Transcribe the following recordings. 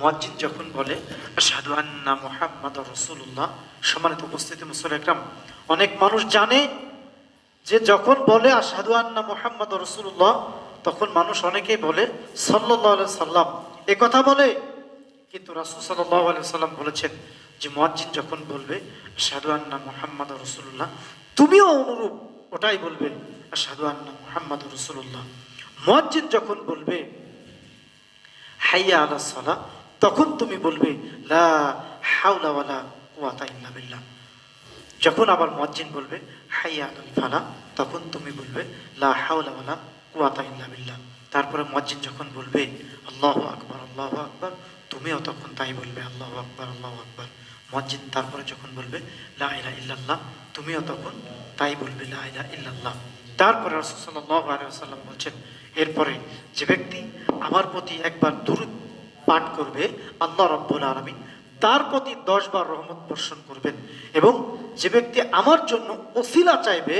মসজিদ যখন বলে সাধু আন্না মোহাম্মদ রসুল্লাহ সম্মানিত উপস্থিতি মুসল একরাম, অনেক মানুষ জানে যে যখন বলে সাধু আন্না মোহাম্মদ রসুল্লাহ তখন মানুষ অনেকেই বলে সাল্লাহ সাল্লাম। এ কথা বলে। কিন্তু রসুল সাল্লাহ সাল্লাম বলেছেন যে মসজিদ যখন বলবে সাধু আন্না মোহাম্মদ রসুল্লাহ তুমিও অনুরূপ ওটাই বলবে সাধু আন্না মোহাম্মদ রসুল্লাহ মসজিদ যখন বলবে হাইয়া আলা সালা তখন তুমি বলবে, লা হাওলা ওয়ালা কুওয়াতা ইল্লা বিল্লাহ। যখন আবার মুয়াজ্জিন বলবে, হাইয়া আলাল ফালা তখন তুমি বলবে, লা হাওলা ওয়ালা কুওয়াতা ইল্লা বিল্লাহ। তারপরে মজ্জিন যখন বলবে, আল্লাহ আকবার আল্লাহ আকবার, তুমিও তখন তাই বলবে, আল্লাহ আকবার আল্লাহ আকবার। মুয়াজ্জিন তারপরে যখন বলবে, লা ইলাহা ইল্লাল্লাহ, তুমিও তখন তাই বলবে, লা ইলাহা ইল্লাল্লাহ। তারপরে রাসূল সাল্লাল্লাহু আলাইহি বলছেন, এরপরে যে ব্যক্তি আমার প্রতি একবার দুরূদ পাঠ করবে, আল্লাহ রব্বুল আলমী তার প্রতি দশ বার রহমত বর্ষণ করবেন এবং যে ব্যক্তি আমার জন্য ওসিলা চাইবে,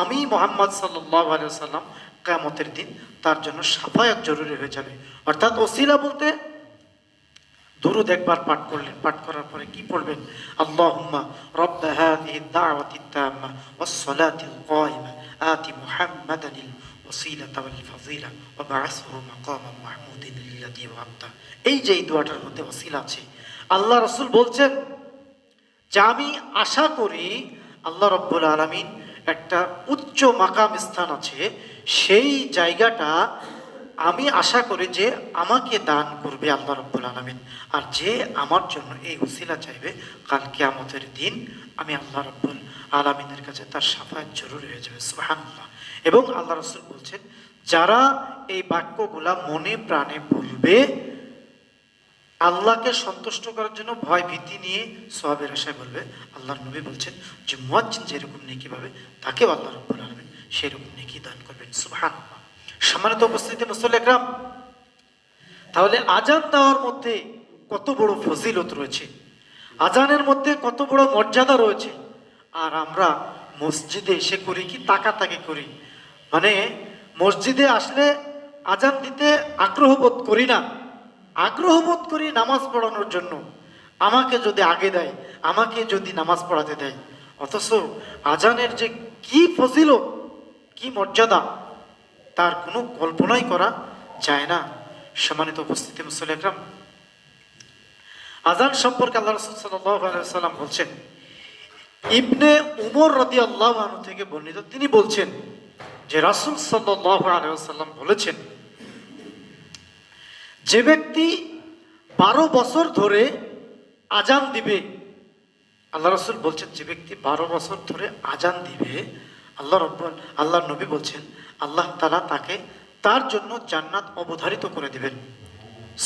আমি মোহাম্মদ সাল্লাহ সাল্লাম কেমতের দিন তার জন্য সাফায়াত জরুরি হয়ে যাবে। অর্থাৎ ওসিলা বলতে দুরুদ একবার পাঠ করলেন। পাঠ করার পরে কি পড়বেন? আল্লাহুম্মা রব্ব হাযিহি দাওয়াতি তাম্মা ওয়াস সালাতিল কায়িমা আতি মুহাম্মাদানিল ওয়াসিলাতা ওয়াল ফাযিলা ওয়া বা'আসহু মাকামান মাহমুদিন আল্লাযী ওয়া'আতা এই যে এই দোয়াটার মধ্যে ওসিলা আছে। আল্লাহ রাসূল বলছেন, যে আমি আশা করি, আল্লাহ রব্বুল আলমিন একটা উচ্চ মাকাম স্থান আছে। সেই জায়গাটা আমি আশা করি যে আমাকে দান করবে আল্লাহ রব্বুল আলমিন। আর যে আমার জন্য এই উসিলা চাইবে, কাল কেয়ামতের দিন আমি আল্লাহ রব্বুল আলমিনের কাছে তার সাফায়াত জরুরি হয়ে যাবে, সুবহানাল্লাহ। এবং আল্লাহ রসুল বলছেন, যারা এই বাক্যগুলা মনে প্রাণে বলবে, আল্লাহকে সন্তুষ্ট করার জন্য ভয় ভীতি নিয়ে সোহাবের আশায় বলবে, আল্লাহর নবী বলছেন যে মুয়াজ্জিন যেরকম নেকি পাবে তাকেও আল্লাহ রব্বুল আলমিন সেরকম নেকি দান করবেন সুবহান সম্মানিত উপস্থিতি মুসল্লাম তাহলে আজান দেওয়ার মধ্যে কত বড় ফজিলত রয়েছে, আজানের মধ্যে কত বড় মর্যাদা রয়েছে, আর আমরা মসজিদে এসে করি কি তাকাতাকি করি? মানে মসজিদে আসলে আজান দিতে আগ্রহ বোধ করি না, আগ্রহ বোধ করি নামাজ পড়ানোর জন্য, আমাকে যদি আগে দেয়, আমাকে যদি নামাজ পড়াতে দেয়, অথচ আজানের যে কি ফজিল কি মর্যাদা তার কোনো কল্পনাই করা যায় না। সম্মানিত উপস্থিতি মুসল একরাম। আজান সম্পর্কে আল্লাহ রসুল সাল্লাম বলছেন, ইবনে উমর রদি আল্লাহ থেকে বর্ণিত তিনি বলছেন যে রাসুল আলাইসাল্লাম বলেছেন, যে ব্যক্তি বারো বছর ধরে আজান দিবে, আল্লাহ রসুল বলছেন, যে ব্যক্তি বারো বছর ধরে আজান দিবে, আল্লাহ রব্বুল আল্লাহ নবী বলছেন আল্লাহ তালা তাকে তার জন্য জান্নাত অবধারিত করে দিবেন।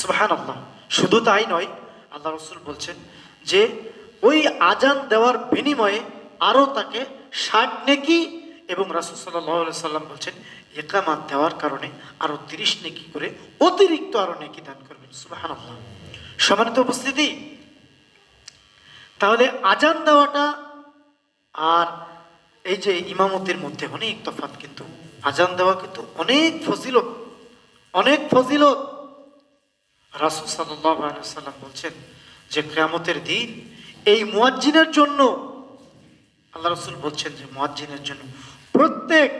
সুবাহান আল্লাহ শুধু তাই নয়, আল্লাহ রসুল বলছেন যে, ওই আজান দেওয়ার বিনিময়ে আরও তাকে ষাট নেকি এবং রাসুল সাল্লাহ সাল্লাম বলছেন একামাত দেওয়ার কারণে আরও তিরিশ নেকি করে অতিরিক্ত আরও নেকি দান করবেন। সুবাহান আল্লাহ সমানিত উপস্থিতি, তাহলে আজান দেওয়াটা আর এই যে ইমামতের মধ্যে অনেক তফাৎ কিন্তু আজান দেওয়া কিন্তু অনেক ফজিলত অনেক ফজিলত। রাসুল সাল্লাম বলছেন যে কেয়ামতের দিন এই মুয়াজ্জিনের জন্য, আল্লাহ রসুল বলছেন যে মুয়াজ্জিনের জন্য প্রত্যেক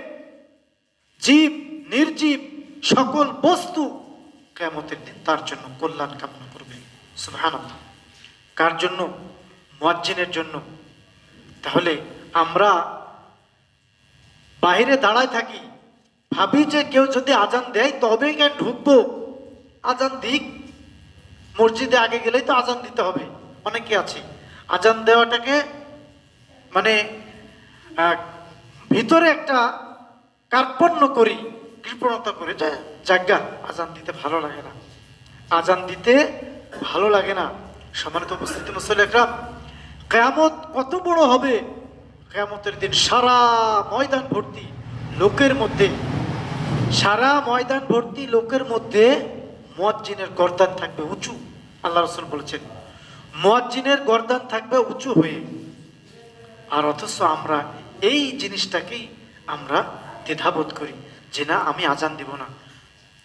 জীব, নির্জীব, সকল বস্তু কেয়ামতের দিন তার জন্য কল্যাণ কামনা করবে। সুবহানাল্লাহ। কার জন্য? মুয়াজ্জিনের জন্য। তাহলে আমরা বাইরে দাঁড়ায় থাকি। ভাবি যে কেউ যদি আজান দেয় তবেই কেন ঢুকবো? আজান দিক। মসজিদে আগে গেলেই তো আজান দিতে হবে। অনেকে আছে। আজান দেওয়াটাকে মানে ভিতরে একটা কার্পণ্য করি, কৃপণতা করে। যে আজান দিতে ভালো লাগে না। আজান দিতে ভালো লাগে না। সমানিত উপস্থিতি মুসলিকরাম কেয়ামত কত বড় হবে কেয়ামতের দিন সারা ময়দান ভর্তি লোকের মধ্যে, সারা ময়দান ভর্তি লোকের মধ্যে মুয়াজ্জিনের গর্দান থাকবে উঁচু। আল্লাহ রসুল বলেছেন, মুয়াজ্জিনের গর্দান থাকবে উঁচু হয়ে। আর অথচ আমরা এই জিনিসটাকেই আমরা দ্বিধাবোধ করি যে না, আমি আজান দিব না।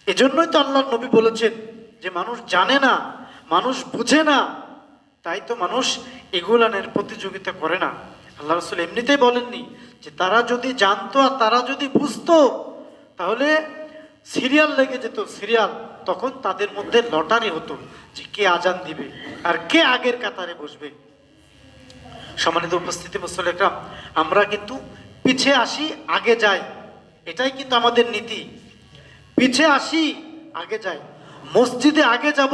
এজন্যই তো আল্লাহ নবী বলেছেন যে মানুষ জানে না, মানুষ বুঝে না, তাই তো মানুষ এগুলানের প্রতিযোগিতা করে না। আল্লাহ রসুল এমনিতেই বলেননি যে তারা যদি জানতো আর তারা যদি বুঝতো, তাহলে সিরিয়াল লেগে যেত। সিরিয়াল তখন তাদের মধ্যে লটারি হতো যে কে আজান দিবে আর কে আগের কাতারে বসবে। সম্মানিত উপস্থিতি মুসল একরাম, আমরা কিন্তু পিছে আসি, আগে যাই। এটাই কিন্তু আমাদের নীতি। পিছে আসি, আগে যাই। মসজিদে আগে যাব,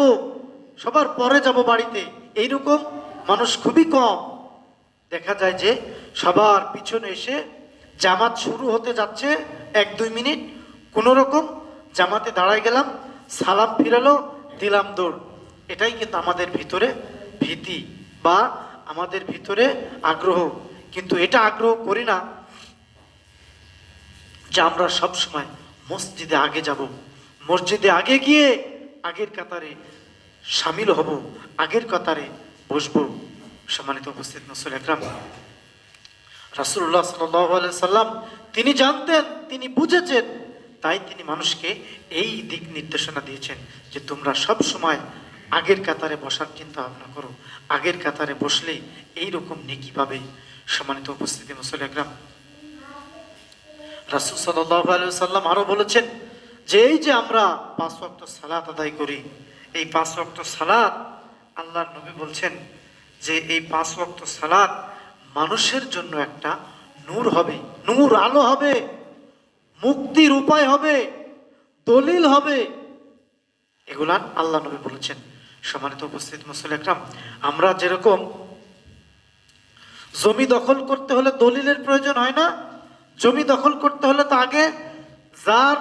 সবার পরে যাব বাড়িতে। এইরকম মানুষ খুবই কম। দেখা যায় যে সবার পিছনে এসে জামাত শুরু হতে যাচ্ছে এক দুই মিনিট। কোনো রকম জামাতে দাঁড়ায় গেলাম, সালাম ফিরালো, দিলাম দৌড়। এটাই কিন্তু আমাদের ভিতরে ভীতি বা আমাদের ভিতরে আগ্রহ। কিন্তু এটা আগ্রহ করি না যে আমরা সবসময় মসজিদে আগে যাব। মসজিদে আগে গিয়ে আগের কাতারে সামিল হব, আগের কাতারে বসবো। সম্মানিত উপস্থিত নসুল একরাম রাসুল্লাহ সাল্লাম তিনি জানতেন, তিনি বুঝেছেন, তাই তিনি মানুষকে এই দিক নির্দেশনা দিয়েছেন যে তোমরা সব সময় আগের কাতারে বসার চিন্তা ভাবনা করো। আগের কাতারে বসলে এই রকম নেকি পাবে। সম্মানিত উপস্থিতি মুসল একরাম, রাসুল সাল্লাহ সাল্লাম আরও বলেছেন যে এই যে আমরা পাঁচ ওয়াক্ত সালাত আদায় করি, এই পাঁচ ওয়াক্ত সালাত আল্লাহর নবী বলছেন যে এই পাঁচ ওয়াক্ত সালাদ মানুষের জন্য একটা নূর হবে। নূর আলো হবে, মুক্তির উপায় হবে, দলিল হবে। এগুলান আল্লাহ নবী বলেছেন। সম্মানিত উপস্থিত মুসল একরাম, আমরা যেরকম জমি দখল করতে হলে দলিলের প্রয়োজন হয় না, জমি দখল করতে হলে তো আগে যার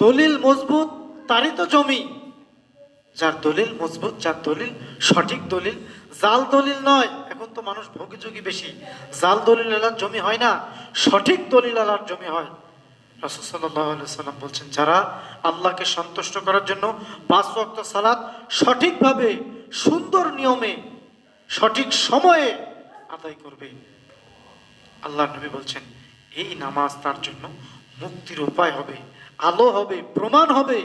দলিল মজবুত, তারই তো জমি। যার দলিল মজবুত, যার দলিল সঠিক দলিল জাল দলিল নয়, এখন তো মানুষ ভোগীযোগী বেশি। জাল দলিল আলার জমি হয় না, সঠিক দলিল আলার জমি হয়। রাসুসাল্লাম বলছেন, যারা আল্লাহকে সন্তুষ্ট করার জন্য পাঁচ ওয়াক্ত সালাত সঠিকভাবে, সুন্দর নিয়মে, সঠিক সময়ে আদায় করবে। আল্লাহ নবী বলছেন, এই নামাজ তার জন্য মুক্তির উপায় হবে, আলো হবে, প্রমাণ হবে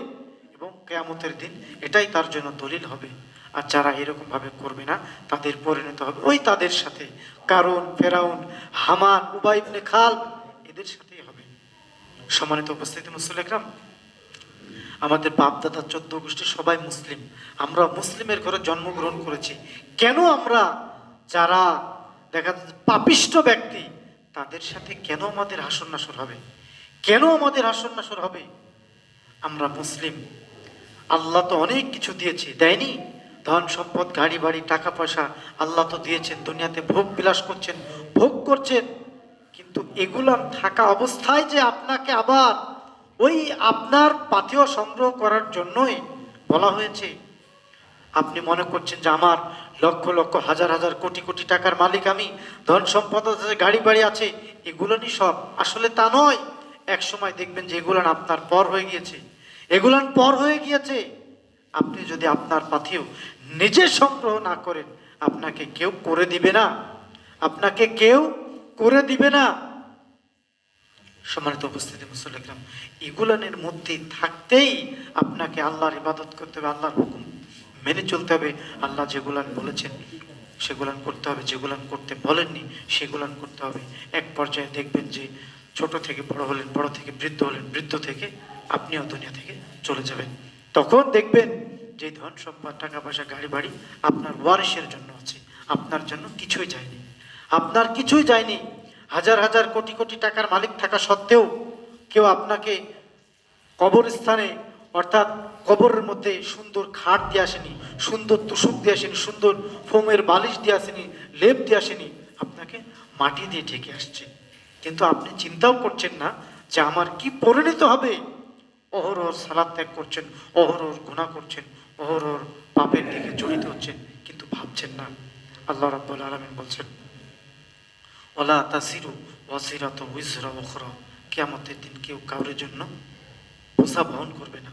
এবং কেয়ামতের দিন এটাই তার জন্য দলিল হবে। আর যারা এরকম ভাবে করবে না, তাদের পরিণত হবে। ওই তাদের সাথে কারণ ফেরাউন, হামান উবাইবনে খাল, এদের সাথেই হবে। সম্মানিত উপস্থিতি মুসল একরাম, আমাদের বাপ দাদা চোদ্দ গোষ্ঠী সবাই মুসলিম। আমরা মুসলিমের ঘরে জন্মগ্রহণ করেছি। কেন আমরা যারা দেখা যাচ্ছে পাপিষ্ট ব্যক্তি, তাদের সাথে কেন আমাদের হাসন নাসর হবে? কেন আমাদের হাসন নাসর হবে? আমরা মুসলিম। আল্লাহ তো অনেক কিছু দিয়েছে, দেয়নি? ধন সম্পদ, গাড়ি, বাড়ি, টাকা, পয়সা আল্লাহ তো দিয়েছেন, দুনিয়াতে ভোগ বিলাস করছেন, ভোগ করছেন। কিন্তু এগুলো থাকা অবস্থায় যে আপনাকে আবার ওই আপনার পাথেয় সংগ্রহ করার জন্যই বলা হয়েছে। আপনি মনে করছেন যে আমার লক্ষ লক্ষ, হাজার হাজার কোটি কোটি টাকার মালিক আমি, ধন সম্পদ আছে, গাড়ি, বাড়ি আছে, এগুলো নি সব। আসলে তা নয়। এক সময় দেখবেন যে এগুলান আপনার পর হয়ে গিয়েছে। এগুলান পর হয়ে গিয়েছে। আপনি যদি আপনার পাথেও নিজে সংগ্রহ না করেন, আপনাকে কেউ করে দিবে না। আপনাকে কেউ করে দিবে না। সম্মানিত উপস্থিতি মুসলিম এগুলানের মধ্যে থাকতেই আপনাকে আল্লাহর ইবাদত করতে হবে, আল্লাহর হুকুম মেনে চলতে হবে। আল্লাহ যেগুলান বলেছেন, সেগুলান করতে হবে। যেগুলান করতে বলেননি, সেগুলান করতে হবে। এক পর্যায়ে দেখবেন যে ছোট থেকে বড় হলেন, বড় থেকে বৃদ্ধ হলেন, বৃদ্ধ থেকে আপনিও দুনিয়া থেকে চলে যাবেন। তখন দেখবেন যে ধন সম্পদ, টাকা পয়সা, গাড়ি বাড়ি আপনার ওয়ারিসের জন্য আছে। আপনার জন্য কিছুই যায়নি। আপনার কিছুই যায়নি। হাজার হাজার কোটি কোটি টাকার মালিক থাকা সত্ত্বেও কেউ আপনাকে কবরস্থানে, অর্থাৎ কবরের মধ্যে সুন্দর খাট দিয়ে আসেনি, সুন্দর তুষক দিয়ে আসেনি, সুন্দর ফোমের বালিশ দিয়ে আসেনি, লেপ দিয়ে আসেনি, আপনাকে মাটি দিয়ে ঢেকে আসছে। কিন্তু আপনি চিন্তাও করছেন না যে আমার কি পরিণত হবে? অহরহর সালাদ ত্যাগ করছেন অহরহর গুণা করছেন অহরহর পাপের দিকে জড়িত হচ্ছেন, কিন্তু ভাবছেন না। আল্লাহ রাব্বুল আলামিন বলছেন, ওলা তাসিরু ওয়াসিরাত উইজরা ওখরা কিয়ামতের দিন কেউ কারোর জন্য বোঝা বহন করবে না।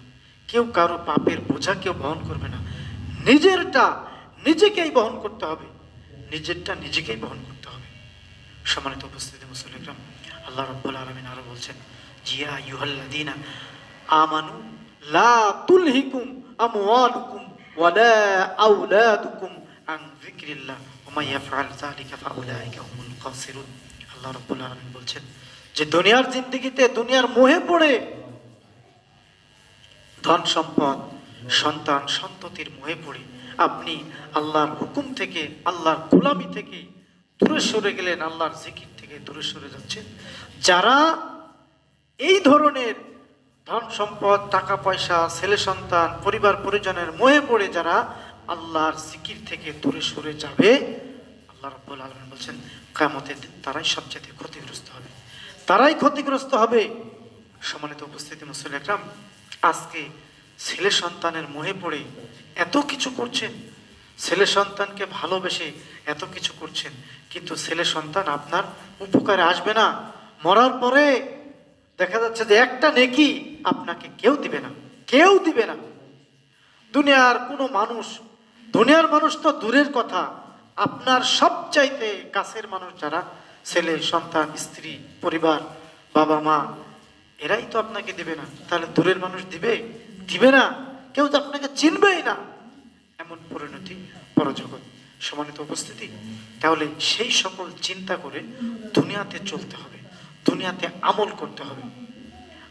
কেউ কারও পাপের বোঝা কেউ বহন করবে না। নিজেরটা নিজেকেই বহন করতে হবে। নিজেরটা নিজেকেই বহন করতে হবে। সম্মানিত উপস্থিতি মুসলিম আল্লাহ রব্বুল আলমিন আরও বলছেন জিয়া ইউহাল্লাদিনা আমানু লা তুলহিকুম আমওয়ালুকুম ওয়ালা আওলাদুকুম আন যিকরিল্লাহ ওয়া মান ইয়াফআল যালিকা ফাউলাইকা হুমুল খাসিরুন আল্লাহ রাব্বুল আলামিন বলছেন যে দুনিয়ার জিন্দেগিতে দুনিয়ার মোহে পড়ে ধন সম্পদ, সন্তান সন্ততির মোহে পড়ে। আপনি আল্লাহর হুকুম থেকে, আল্লাহর গোলামি থেকে দূরে সরে গেলেন, আল্লাহর জিকির থেকে দূরে সরে যাচ্ছেন। যারা এই ধরনের ধন সম্পদ, টাকা পয়সা, ছেলে সন্তান, পরিবার, পরিজনের মোহে পড়ে যারা আল্লাহর সিকির থেকে দূরে সরে যাবে, আল্লাহ রাব্বুল আলামিন বলছেন দিন তারাই সবচেয়ে ক্ষতিগ্রস্ত হবে। তারাই ক্ষতিগ্রস্ত হবে। সম্মানিত উপস্থিতি মুসলিম একরাম, আজকে ছেলে সন্তানের মোহে পড়ে এত কিছু করছেন, ছেলে সন্তানকে ভালোবেসে এত কিছু করছেন, কিন্তু ছেলে সন্তান আপনার উপকারে আসবে না। মরার পরে দেখা যাচ্ছে যে একটা নেকি আপনাকে কেউ দিবে না, কেউ দিবে না। দুনিয়ার কোনো মানুষ, দুনিয়ার মানুষ তো দূরের কথা, আপনার সবচাইতে কাছের মানুষ যারা, ছেলে, সন্তান, স্ত্রী, পরিবার, বাবা, মা, এরাই তো আপনাকে দিবে না। তাহলে দূরের মানুষ দিবে? দিবে না। কেউ তো আপনাকে চিনবেই না। এমন পরিণতি পরজগৎ সমানিত উপস্থিতি। তাহলে সেই সকল চিন্তা করে দুনিয়াতে চলতে হবে, দুনিয়াতে আমল করতে হবে।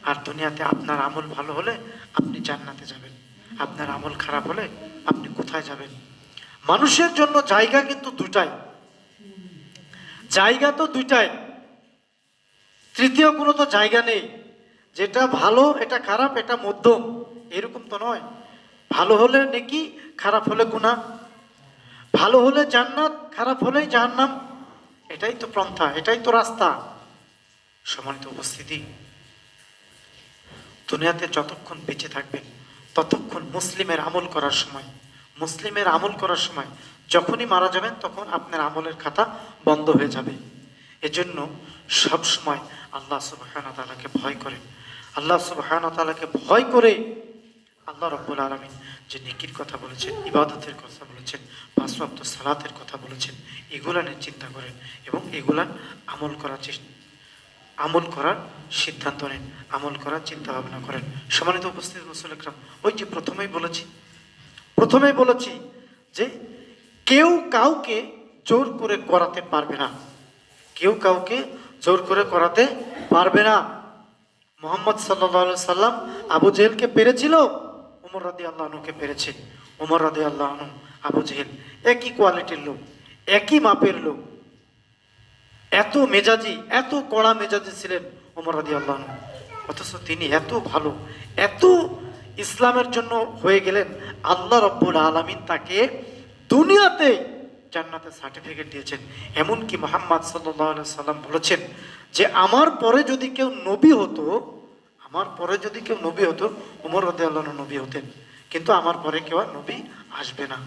আর দুনিয়াতে আপনার আমল ভালো হলে আপনি জান্নাতে যাবেন। আপনার আমল খারাপ হলে আপনি কোথায় যাবেন? মানুষের জন্য জায়গা কিন্তু দুটাই। জায়গা তো দুইটাই। তৃতীয় কোনো তো জায়গা নেই। যেটা ভালো, এটা খারাপ, এটা মধ্যম। এরকম তো নয়। ভালো হলে নেকি, খারাপ হলে গুণা ভালো হলে জান্নাত, খারাপ হলেই জাহান্নাম। এটাই তো পন্থা, এটাই তো রাস্তা। সমানিত উপস্থিতি। দুনিয়াতে যতক্ষণ বেঁচে থাকবেন, ততক্ষণ মুসলিমের আমল করার সময়, মুসলিমের আমল করার সময় যখনই মারা যাবেন তখন আপনার আমলের খাতা বন্ধ হয়ে যাবে। এজন্য সব সময় আল্লাহ সুবাহানা তালাকে ভয় করেন। আল্লাহ সুবাহানা তালাকে ভয় করে আল্লাহ রব্বুল আলমিন যে নেকির কথা বলেছেন, ইবাদতের কথা বলেছেন পাঁচওয়াক্ত সালাতের কথা বলেছেন, এগুলা নিয়ে চিন্তা করেন এবং এগুলান আমল করার চেষ্টা আমল করার সিদ্ধান্ত নেন, আমল করার চিন্তা ভাবনা করেন। সমানিত উপস্থিত মুসলিকরাম ওই যে প্রথমেই বলেছি প্রথমেই বলেছি যে কেউ কাউকে জোর করে করাতে পারবে না। কেউ কাউকে জোর করে করাতে পারবে না। মোহাম্মদ সাল্লাহ সাল্লাম আবু জেহেলকে পেরেছিল, উমর রাদি আল্লাহনুকে পেরেছে। উমর রাদি আল্লাহনু আবু জেহেল, একই কোয়ালিটির লোক, একই মাপের লোক। এত মেজাজি, এত কড়া মেজাজি ছিলেন ওমর রাদি আল্লাহ অথচ তিনি এত ভালো, এত ইসলামের জন্য হয়ে গেলেন। আল্লাহ রব্বুল আলমিন তাকে দুনিয়াতে জান্নাতে সার্টিফিকেট দিয়েছেন। এমনকি মোহাম্মদ সাল্লাহ সাল্লাম বলেছেন যে, আমার পরে যদি কেউ নবী হতো, আমার পরে যদি কেউ নবী হতো উমর রদি আল্লাহ নবী হতেন। কিন্তু আমার পরে কেউ আর নবী আসবে না।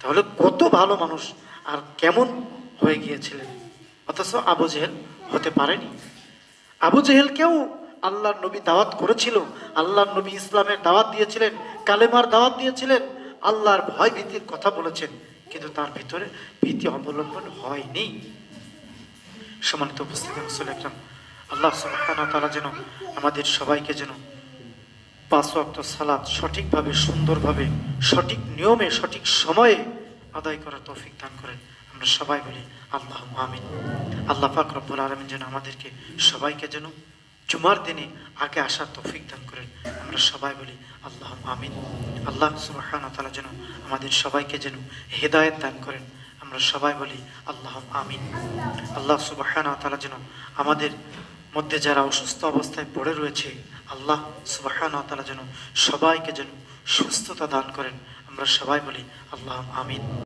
তাহলে কত ভালো মানুষ আর কেমন হয়ে গিয়েছিলেন। অথচ আবু জেহেল হতে পারেনি। আবু জেহেলকেও আল্লাহর নবী দাওয়াত করেছিল, আল্লাহর নবী ইসলামের দাওয়াত দিয়েছিলেন, কালেমার দাওয়াত দিয়েছিলেন, আল্লাহর ভয় ভীতির কথা বলেছেন, কিন্তু তার ভিতরে ভীতি অবলম্বন হয়নি। সমানিত উপস্থিতি মুসল একরাম আল্লাহ সুবহানাহু তাআলা যেন আমাদের সবাইকে যেন পাঁচ ওয়াক্ত সালাত সঠিকভাবে, সুন্দরভাবে, সঠিক নিয়মে, সঠিক সময়ে আদায় করার তৌফিক দান করেন। আমরা সবাই বলি, আল্লাহ আমিন। আল্লাহ পাক রব্বুল আলমিন যেন আমাদেরকে সবাইকে যেন জুমার দিনে আগে আসার তৌফিক দান করেন। আমরা সবাই বলি, আল্লাহ আমিন। আল্লাহ সুবহান তালা যেন আমাদের সবাইকে যেন হেদায়েত দান করেন। আমরা সবাই বলি, আল্লাহ আমিন। আল্লাহ সুবহান তালা যেন আমাদের মধ্যে যারা অসুস্থ অবস্থায় পড়ে রয়েছে, আল্লাহ সুবাহান তালা যেন সবাইকে যেন সুস্থতা দান করেন। আমরা সবাই বলি, আল্লাহ আমিন।